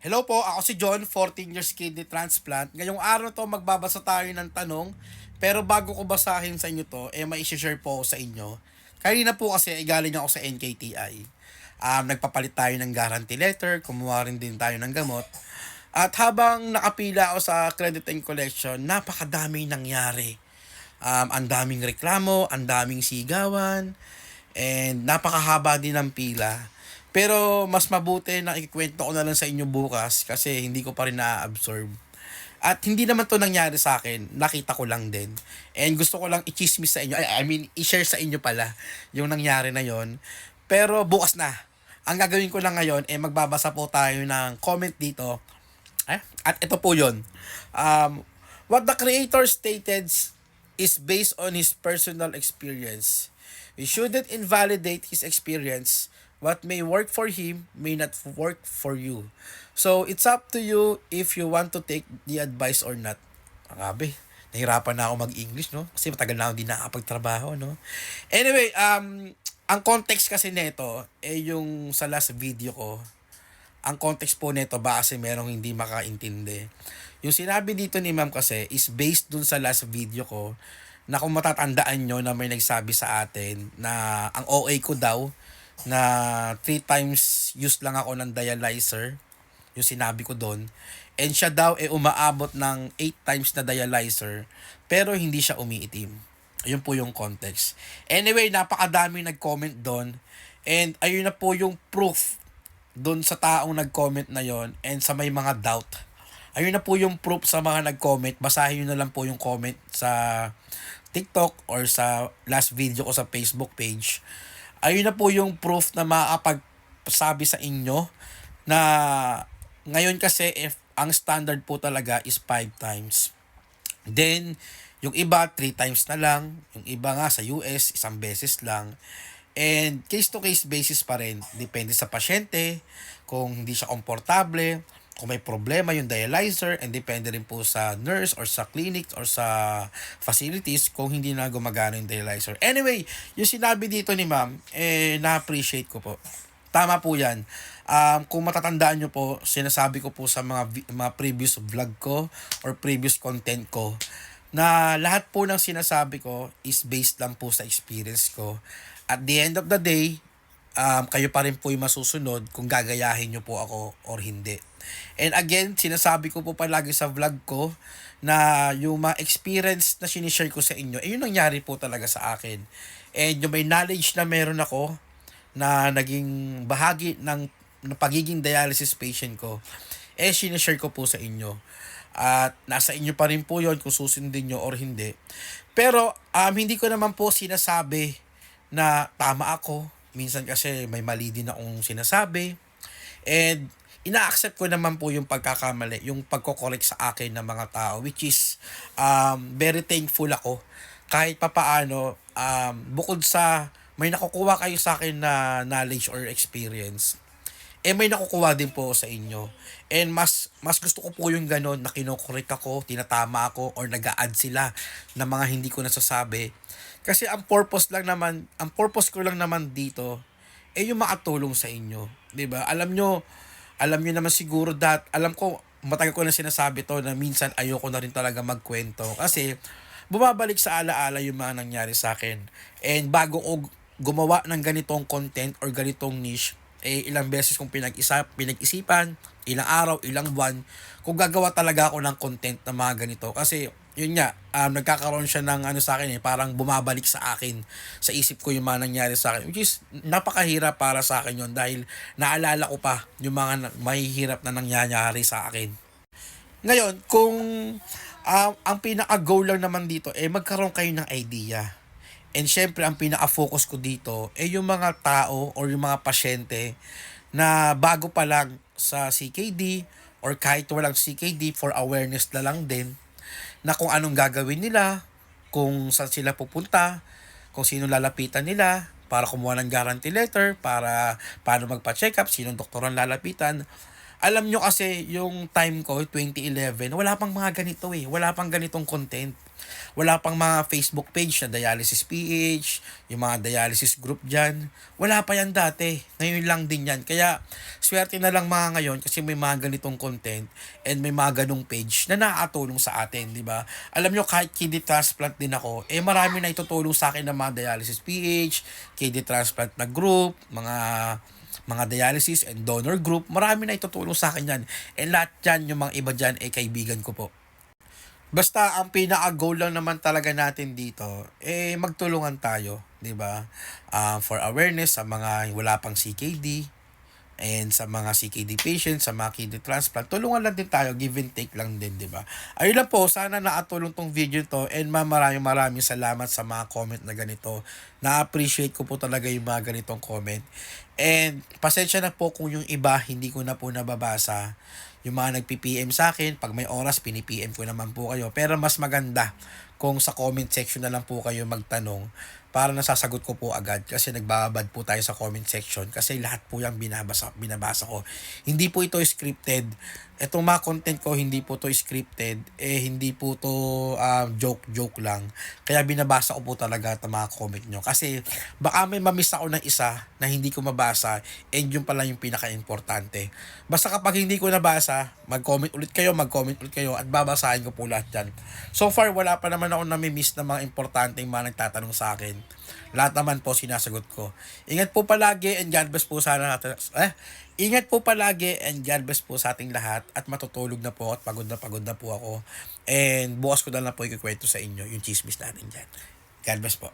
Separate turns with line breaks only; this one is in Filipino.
Hello po, ako si John, 14 years kidney transplant. Ngayong araw to, magbabasa tayo ng tanong. Pero bago ko basahin sa inyo to, eh may share po sa inyo. Kanina po kasi ay galing ako sa NKTI. Um, nagpapalit tayo ng guarantee letter, kumuha rin din tayo ng gamot. At habang nakapila ako sa credit and collection, napakadaming nangyari. Um, ang daming reklamo, ang daming sigawan, and napakahaba din ng pila. Pero mas mabuti na ikwento ko na lang sa inyo bukas kasi hindi ko pa rin na-absorb. At hindi naman to nangyari sa akin, nakita ko lang din. And gusto ko lang i-chismis sa inyo, I, I mean, i-share sa inyo pala yung nangyari na yon. Pero bukas na. Ang gagawin ko lang ngayon, eh magbabasa po tayo ng comment dito. Eh? At ito po yon. Um, what the creator stated is based on his personal experience. We shouldn't invalidate his experience. What may work for him may not work for you. So, it's up to you if you want to take the advice or not. Grabe, nahirapan na ako mag-English, no? Kasi matagal na ako hindi nakakapagtrabaho, no? Anyway, um, ang context kasi nito, eh yung sa last video ko, ang context po nito ba kasi merong hindi makaintindi. Yung sinabi dito ni ma'am kasi is based dun sa last video ko na kung matatandaan nyo na may nagsabi sa atin na ang OA ko daw na three times use lang ako ng dialyzer yung sinabi ko doon. And siya daw ay umaabot ng 8 times na dialyzer pero hindi siya umiitim. Yun po yung context. Anyway napakadami nag-comment doon. And ayun na po yung proof doon sa taong nag-comment na yon and sa may mga doubt. Ayun na po yung proof sa mga nag-comment. Basahin nyo na lang po yung comment sa TikTok or sa last video ko sa Facebook page ayun na po yung proof na makakapagsabi sa inyo na ngayon kasi if ang standard po talaga is 5 times. Then, yung iba 3 times na lang, yung iba nga sa US isang beses lang. And case to case basis pa rin, depende sa pasyente, kung hindi siya komportable, kung may problema yung dialyzer and depende rin po sa nurse or sa clinic or sa facilities kung hindi na gumagana yung dialyzer. Anyway, yung sinabi dito ni ma'am, eh, na-appreciate ko po. Tama po yan. Um, kung matatandaan nyo po, sinasabi ko po sa mga, mga previous vlog ko or previous content ko na lahat po ng sinasabi ko is based lang po sa experience ko. At the end of the day, um, kayo pa rin po yung masusunod kung gagayahin nyo po ako or hindi. And again, sinasabi ko po palagi sa vlog ko na yung mga experience na sinishare ko sa inyo, eh yun nangyari po talaga sa akin. And yung may knowledge na meron ako na naging bahagi ng, ng pagiging dialysis patient ko, eh sinishare ko po sa inyo. At nasa inyo pa rin po yon kung susundin nyo or hindi. Pero um, hindi ko naman po sinasabi na tama ako. Minsan kasi may mali din akong sinasabi. And ina-accept ko naman po yung pagkakamali, yung pagko-correct sa akin ng mga tao which is um, very thankful ako kahit papaano um, bukod sa may nakukuha kayo sa akin na knowledge or experience eh may nakukuha din po sa inyo. And mas mas gusto ko po yung ganun na kinokorek ako, tinatama ako, or nag add sila ng mga hindi ko nasasabi. Kasi ang purpose lang naman, ang purpose ko lang naman dito, eh yung makatulong sa inyo. ba Alam nyo, alam nyo naman siguro that, alam ko, matagal ko na sinasabi to na minsan ayoko na rin talaga magkwento. Kasi, bumabalik sa alaala yung mga nangyari sa akin. And bago ko gumawa ng ganitong content or ganitong niche, eh ilang beses kong pinag-isip, pinag-isipan, ilang araw, ilang buwan, kung gagawa talaga ako ng content na mga ganito. Kasi, yun nga, um, nagkakaroon siya ng ano sa akin eh, parang bumabalik sa akin, sa isip ko yung mga nangyari sa akin. Which is, napakahirap para sa akin yun dahil naalala ko pa yung mga mahihirap na nangyayari sa akin. Ngayon, kung um, ang pinaka-goal lang naman dito, eh magkaroon kayo ng idea. And syempre, ang pinaka-focus ko dito, eh yung mga tao or yung mga pasyente na bago pa lang sa CKD or kahit walang CKD for awareness na lang din na kung anong gagawin nila, kung saan sila pupunta, kung sino lalapitan nila para kumuha ng guarantee letter, para paano magpa-check up, sinong doktor ang lalapitan. Alam nyo kasi yung time ko, 2011, wala pang mga ganito eh. Wala pang ganitong content. Wala pang mga Facebook page na Dialysis PH, yung mga dialysis group dyan. Wala pa yan dati. Ngayon lang din yan. Kaya, swerte na lang mga ngayon kasi may mga ganitong content and may mga ganong page na nakakatulong sa atin, di ba? Alam nyo, kahit kidney transplant din ako, eh marami na itutulong sa akin ng mga dialysis PH, kidney transplant na group, mga mga dialysis and donor group, marami na itutulong sa akin yan. And lahat yan, yung mga iba dyan, eh kaibigan ko po. Basta ang pinaka-goal lang naman talaga natin dito, eh magtulungan tayo, 'di ba? Ah, for awareness sa mga wala pang CKD and sa mga CKD patients, sa mga kidney transplant, tulungan lang din tayo, give and take lang din, 'di ba? Ayun lang po, sana nakatulong tong video to and ma- maraming maraming salamat sa mga comment na ganito. Na-appreciate ko po talaga yung mga ganitong comment. And pasensya na po kung yung iba hindi ko na po nababasa yung mga nagpi-PM sa akin, pag may oras, pini-PM ko naman po kayo. Pero mas maganda kung sa comment section na lang po kayo magtanong para nasasagot ko po agad kasi nagbababad po tayo sa comment section kasi lahat po yung binabasa, binabasa ko. Hindi po ito scripted. Itong mga content ko, hindi po to scripted. Eh, hindi po to joke-joke lang. Kaya binabasa ko po talaga itong mga comment nyo. Kasi baka may mamiss ako ng isa na hindi ko mabasa and yun pala yung pinaka-importante. Basta kapag hindi ko nabasa, mag-comment ulit kayo, mag-comment ulit kayo at babasahin ko po lahat dyan. So far, wala pa naman ako nami-miss na mga importanteng mga nagtatanong sa akin. Lahat naman po sinasagot ko. Ingat po palagi and God bless po sana natin. Eh, ingat po palagi and God bless po sa ating lahat at matutulog na po at pagod na pagod na po ako. And bukas ko na lang po ikikwento sa inyo yung chismis natin dyan. God bless po.